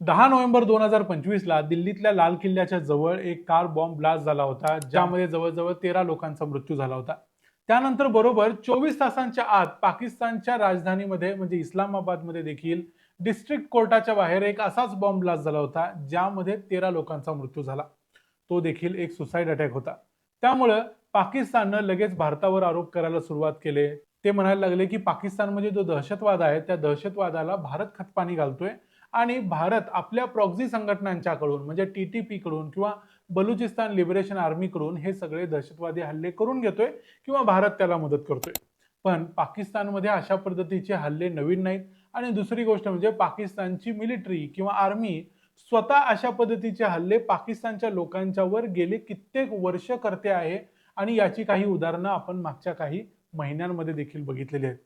दहा नोव्हेंबर दोन हजार पंचवीसला दिल्लीतल्या लाल किल्ल्याच्या जवळ एक कार बॉम्ब ब्लास्ट झाला होता ज्यामध्ये जवळजवळ तेरा लोकांचा मृत्यू झाला होता. त्यानंतर बरोबर चोवीस तासांच्या आत पाकिस्तानच्या राजधानीमध्ये म्हणजे इस्लामाबादमध्ये देखील डिस्ट्रिक्ट कोर्टाच्या बाहेर एक असाच बॉम्ब ब्लास्ट झाला होता ज्यामध्ये तेरा लोकांचा मृत्यू झाला. तो देखील एक सुसाईड अटॅक होता. त्यामुळं पाकिस्ताननं लगेच भारतावर आरोप करायला सुरुवात केले. ते म्हणायला लागले की पाकिस्तानमध्ये जो दहशतवाद आहे त्या दहशतवादाला भारत खतपाणी घालतोय. आणि भारत आपल्या प्रॉक्झी संघटनांच्याकडून म्हणजे टी टी पीकडून किंवा बलुचिस्तान लिबरेशन आर्मीकडून हे सगळे दहशतवादी हल्ले करून घेतोय किंवा भारत त्याला मदत करतोय. पण पाकिस्तानमध्ये अशा पद्धतीचे हल्ले नवीन नाहीत. आणि दुसरी गोष्ट म्हणजे पाकिस्तानची मिलिटरी किंवा आर्मी स्वतः अशा पद्धतीचे हल्ले पाकिस्तानच्या लोकांच्यावर गेले कित्येक वर्ष करते आहे. आणि याची काही उदाहरणं आपण मागच्या काही महिन्यांमध्ये देखील बघितलेली आहेत.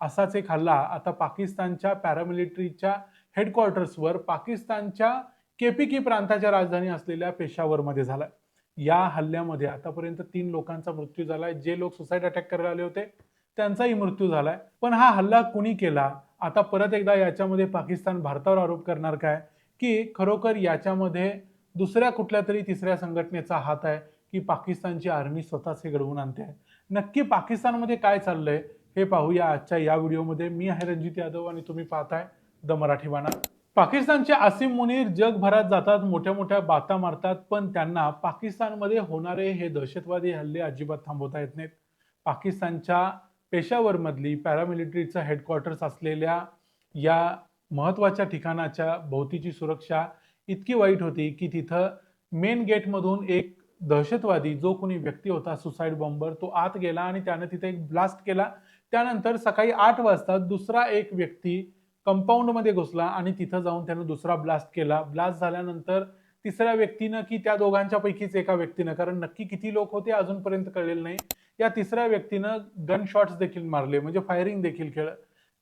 असाच एक हल्ला आता पाकिस्तानच्या पॅरामिलिटरीच्या हेडक्वार्टर्सवर पाकिस्तानच्या केपीकी प्रांताच्या राजधानी असलेल्या पेशावरमध्ये झालाय. या हल्ल्यामध्ये आतापर्यंत तीन लोकांचा मृत्यू झालाय. जे लोक सुसाईड अटॅक करायला आले होते त्यांचाही मृत्यू झालाय. पण हा हल्ला कुणी केला? आता परत एकदा याच्यामध्ये पाकिस्तान भारतावर आरोप करणार काय? की खरोखर याच्यामध्ये दुसऱ्या कुठल्या तरी तिसऱ्या संघटनेचा हात आहे की पाकिस्तानची आर्मी स्वतःच हे घडवून आणते आहे? नक्की पाकिस्तानमध्ये काय चाललंय हे पाहूया आजच्या या व्हिडिओमध्ये. मी आहे रणजित यादव आणि तुम्ही पाहताय द मराठी बाणा. पाकिस्तानचे आसिम मुनीर जगभरात जातात मोठ्या मोठ्या बाता मारतात पण त्यांना पाकिस्तानमध्ये होणारे हे दहशतवादी हल्ले अजिबात थांबवता येत नाहीत. पाकिस्तानच्या पेशावरमधली पॅरामिलिटरीचं हेडक्वार्टर्स असलेल्या या महत्त्वाच्या ठिकाणाच्या भोवतीची सुरक्षा इतकी वाईट होती की तिथं मेन गेटमधून एक दहशतवादी जो कोणी व्यक्ती होता सुसाईड बॉम्बर तो आत गेला आणि त्यानं तिथे एक ब्लास्ट केला. त्यानंतर सकाळी आठ वाजता दुसरा एक व्यक्ती कंपाऊंडमध्ये घुसला आणि तिथं जाऊन त्यानं दुसरा ब्लास्ट केला. ब्लास्ट झाल्यानंतर तिसऱ्या व्यक्तीनं की त्या दोघांच्या पैकीच एका व्यक्तीनं कारण नक्की किती लोक होते अजूनपर्यंत कळलेलं नाही. या तिसऱ्या व्यक्तीनं गन शॉट्स देखील मारले म्हणजे फायरिंग देखील केलं.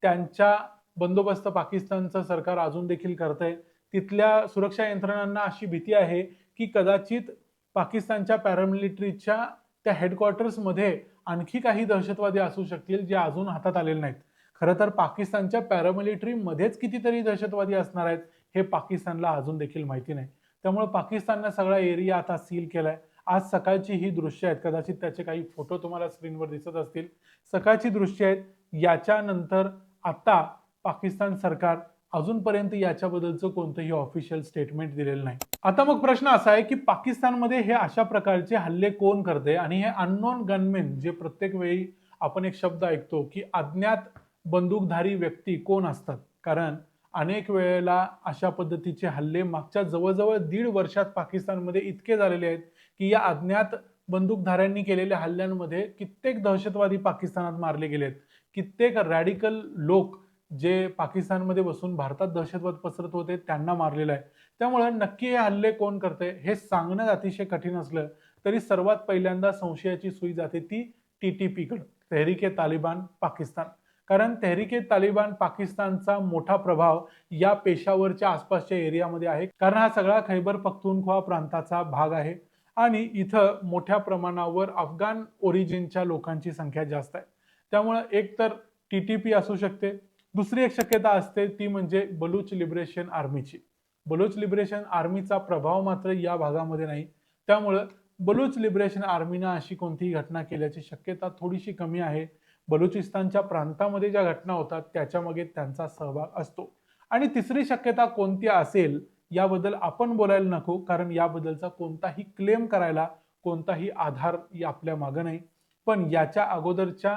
त्यांच्या बंदोबस्त पाकिस्तानचं सरकार अजून देखील करतंय. तिथल्या सुरक्षा यंत्रणांना अशी भीती आहे की कदाचित पाकिस्तानच्या पॅरामिलिटरीच्या त्या हेडक्वार्टर्समध्ये आणखी काही दहशतवादी असू शकतील जे अजून हातात आलेले नाहीत. खरं तर पाकिस्तानच्या पॅरामिलिटरीमध्येच कितीतरी दहशतवादी असणार आहेत हे पाकिस्तानला अजून देखील माहिती नाही. त्यामुळे पाकिस्ताननं सगळा एरिया आता सील केलाय. आज सकाळची ही दृश्य आहेत कदाचित त्याचे काही फोटो तुम्हाला स्क्रीनवर दिसत असतील. सकाळची दृश्य आहेत याच्यानंतर आता पाकिस्तान सरकार अजूनपर्यंत याच्याबद्दलचं कोणतंही ऑफिशियल स्टेटमेंट दिलेलं नाही. आता मग प्रश्न असा आहे की पाकिस्तानमध्ये हे अशा प्रकारचे हल्ले कोण करते? आणि हे अननोन गनमेन जे प्रत्येक वेळी आपण एक शब्द ऐकतो की अज्ञात बंदूकधारी व्यक्ती कोण असतात? कारण अनेक वेळेला अशा पद्धतीचे हल्ले मागच्या जवळजवळ दीड वर्षात पाकिस्तानमध्ये इतके झालेले आहेत की या अज्ञात बंदूकधाऱ्यांनी केलेल्या हल्ल्यांमध्ये कित्येक दहशतवादी पाकिस्तानात मारले गेलेत. कित्येक रॅडिकल लोक जे पाकिस्तानमध्ये बसून भारतात दहशतवाद पसरत होते त्यांना मारलेलं आहे. त्यामुळे नक्की हे हल्ले कोण करते हे सांगणं अतिशय कठीण असलं तरी सर्वात पहिल्यांदा संशयाची सुई जाते ती टी टी पीकडं. तहरीके तालिबान पाकिस्तान. कारण तेहरिके तालिबान पाकिस्तानचा मोठा प्रभाव या पेशावरच्या आसपासच्या एरियामध्ये आहे. कारण हा सगळा खैबर पख्तूनख्वा प्रांताचा भाग आहे आणि इथं मोठ्या प्रमाणावर अफगाण ओरिजिनच्या लोकांची संख्या जास्त आहे. त्यामुळं एक तर टी टी पी असू शकते. दुसरी एक शक्यता असते ती म्हणजे बलूच लिबरेशन आर्मीची. बलूच लिबरेशन आर्मीचा प्रभाव मात्र या भागामध्ये नाही. त्यामुळं बलूच लिबरेशन आर्मीनं अशी कोणतीही घटना केल्याची शक्यता थोडीशी कमी आहे. बलुचिस्तानच्या प्रांतामध्ये ज्या घटना होतात त्याच्यामागे त्यांचा सहभाग असतो. आणि तिसरी शक्यता कोणती असेल याबद्दल आपण बोलायला नको कारण याबद्दलचा कोणताही क्लेम करायला कोणताही आधार आपल्या मागं नाही. पण याच्या अगोदरच्या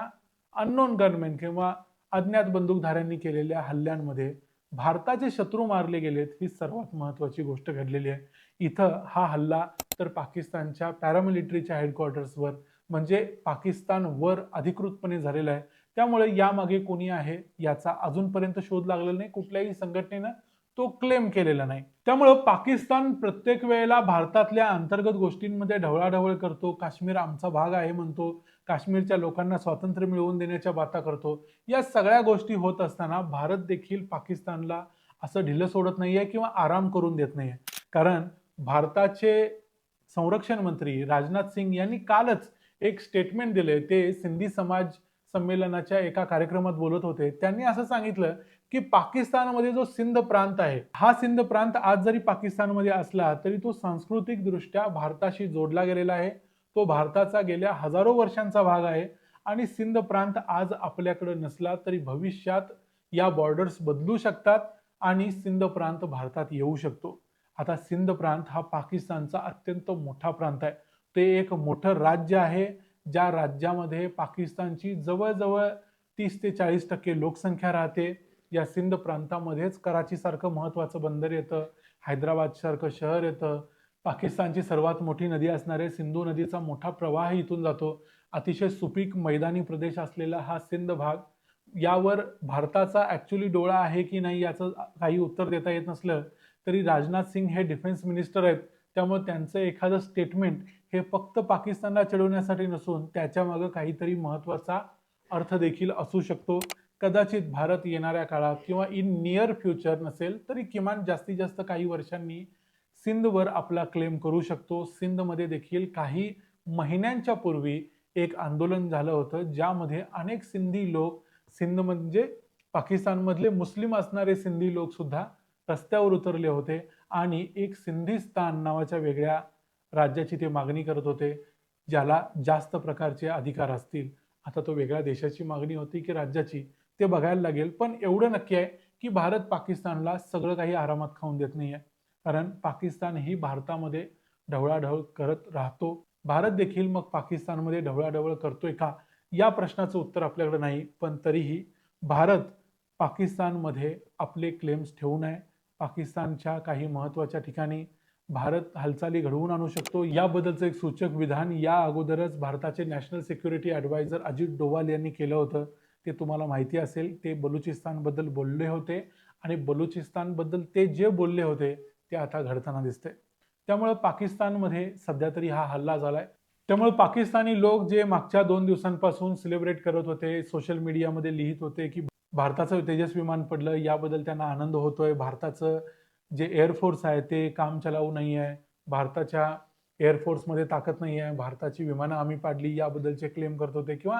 अननोन गनमेन किंवा अज्ञात बंदूकधाऱ्यांनी केलेल्या हल्ल्यांमध्ये भारताचे शत्रू मारले गेलेत ही सर्वात महत्वाची गोष्ट घडलेली आहे. इथं हा हल्ला तर पाकिस्तानच्या पॅरामिलिटरीच्या हेडक्वार्टर्सवर म्हणजे पाकिस्तानवर अधिकृतपणे झालेला आहे. त्यामुळे यामागे कोणी आहे याचा अजूनपर्यंत शोध लागलेला नाही. कुठल्याही संघटनेनं तो क्लेम केलेला नाही. त्यामुळं पाकिस्तान प्रत्येक वेळेला भारतातल्या अंतर्गत गोष्टींमध्ये ढवळाढवळ करतो. काश्मीर आमचा भाग आहे म्हणतो. काश्मीरच्या लोकांना स्वातंत्र्य मिळवून देण्याच्या बाता करतो. या सगळ्या गोष्टी होत असताना भारत देखील पाकिस्तानला असं ढिलं सोडत नाहीये किंवा आराम करून देत नाहीये. कारण भारताचे संरक्षण मंत्री राजनाथ सिंग यांनी कालच एक स्टेटमेंट दिले ते सिंधी समाज संमेलनाच्या एका कार्यक्रमात बोलत होते. त्यांनी असं सांगितलं की पाकिस्तानमध्ये जो सिंध प्रांत आहे हा सिंध प्रांत आज जरी पाकिस्तानमध्ये असला तरी तो सांस्कृतिक दृष्ट्या भारताशी जोडला गेलेला आहे. तो भारताचा गेल्या हजारो वर्षांचा भाग आहे आणि सिंध प्रांत आज आपल्याकडे नसला तरी भविष्यात या बॉर्डर्स बदलू शकतात आणि सिंध प्रांत भारतात येऊ शकतो. आता सिंध प्रांत हा पाकिस्तानचा अत्यंत मोठा प्रांत आहे. ते एक मोठं राज्य आहे ज्या राज्यामध्ये पाकिस्तानची जवळजवळ तीस ते चाळीस टक्के लोकसंख्या राहते. या सिंध प्रांतामध्येच कराचीसारखं महत्त्वाचं बंदर येतं हैदराबादसारखं शहर येतं. पाकिस्तानची सर्वात मोठी नदी असणारे सिंधू नदीचा मोठा प्रवाह इथून जातो. अतिशय सुपीक मैदानी प्रदेश असलेला हा सिंध भाग यावर भारताचा ॲक्च्युली डोळा आहे की नाही याचं काही उत्तर देता येत नसलं तरी राजनाथ सिंग हे डिफेन्स मिनिस्टर आहेत. त्यामुळे त्यांचं एखादं स्टेटमेंट हे फक्त पाकिस्तानला चिडवण्यासाठी नसून त्याच्यामागं काहीतरी महत्त्वाचा अर्थ देखील असू शकतो. कदाचित भारत येणाऱ्या काळात किंवा इन नियर फ्युचर नसेल तरी किमान जास्तीत जास्त काही वर्षांनी सिंधवर आपला क्लेम करू शकतो. सिंधमध्ये देखील काही महिन्यांच्या पूर्वी एक आंदोलन झालं होतं ज्यामध्ये अनेक सिंधी लोक सिंध म्हणजे पाकिस्तानमधले मुस्लिम असणारे सिंधी लोकसुद्धा रस्त्यावर उतरले होते आणि एक सिंधिस्तान नावाच्या वेगळ्या राज्याची ते मागणी करत होते ज्याला जास्त प्रकारचे अधिकार असतील. आता तो वेगळ्या देशाची मागणी होती की राज्याची ते बघायला लागेल. पण एवढं नक्की आहे की भारत पाकिस्तानला सगळं काही आरामात खाऊन देत नाही आहे कारण पाकिस्तान ही भारतामध्ये ढवळाढवळ करत राहतो. भारत देखील मग पाकिस्तानमध्ये ढवळाढवळ करतोय का? या प्रश्नाचं उत्तर आपल्याकडे नाही. पण तरीही भारत पाकिस्तानमध्ये आपले क्लेम्स ठेवू नये. पाकिस्तानच्या काही महत्त्वाच्या ठिकाणी भारत हालचाली घडवून आणू शकतो? याबद्दलचं एक सूचक विधान या अगोदरच भारताचे national security adviser Ajit Doval यांनी केलं होतं. ते तुम्हाला माहिती असेल ते बलुचिस्तानबद्दल बोलले होते आणि बलुचिस्तानबद्दल ते जे बोलले होते ते आता घडताना दिसते त्यामुळे पाकिस्तानमध्ये सध्या तरी हा हल्ला झालाय. त्यामुळे पाकिस्तानी लोक जे मागच्या दोन दिवसांपासून सेलिब्रेट करत होते सोशल मीडियामध्ये लिहित होते की भारताचं तेजस विमान पडलं याबद्दल त्यांना आनंद होतोय. भारताचं जे एअरफोर्स आहे ते काम चलावू नाही आहे. भारताच्या एअरफोर्समध्ये ताकद नाही आहे. भारताची विमानं आम्ही पाडली याबद्दलचे क्लेम करत होते किंवा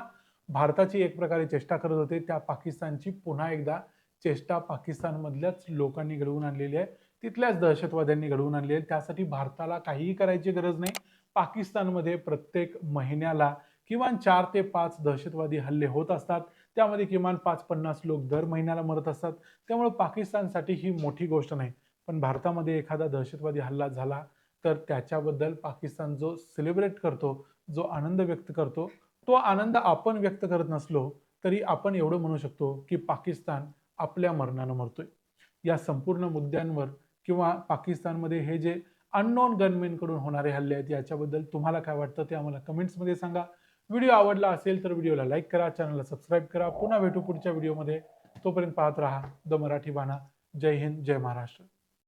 भारताची एक प्रकारे चेष्टा करत होते त्या पाकिस्तानची पुन्हा एकदा चेष्टा पाकिस्तानमधल्याच लोकांनी घडवून आणलेली आहे. तिथल्याच दहशतवाद्यांनी घडवून आणली आहे. त्यासाठी भारताला काहीही करायची गरज नाही. पाकिस्तानमध्ये प्रत्येक महिन्याला किमान चार ते पाच दहशतवादी हल्ले होत असतात. त्यामध्ये किमान पाच पन्नास लोक दर महिन्याला मरत असतात. त्यामुळे पाकिस्तानसाठी ही मोठी गोष्ट नाही. पण भारतामध्ये एखादा दहशतवादी हल्ला झाला तर त्याच्याबद्दल पाकिस्तान जो सेलिब्रेट करतो जो आनंद व्यक्त करतो तो आनंद आपण व्यक्त करत नसलो तरी आपण एवढं म्हणू शकतो की पाकिस्तान आपल्या मरणानं मरतोय. या संपूर्ण मुद्द्यांवर किंवा पाकिस्तानमध्ये हे जे अननोन गनमेनकडून होणारे हल्ले आहेत याच्याबद्दल तुम्हाला काय वाटतं ते आम्हाला कमेंट्समध्ये सांगा. व्हिडिओ आवडला असेल तर व्हिडिओला लाईक करा चॅनलला सबस्क्राईब करा. पुन्हा भेटू पुढच्या व्हिडिओमध्ये. तोपर्यंत पाहत राहा द मराठी बाणा. जय हिंद जय महाराष्ट्र.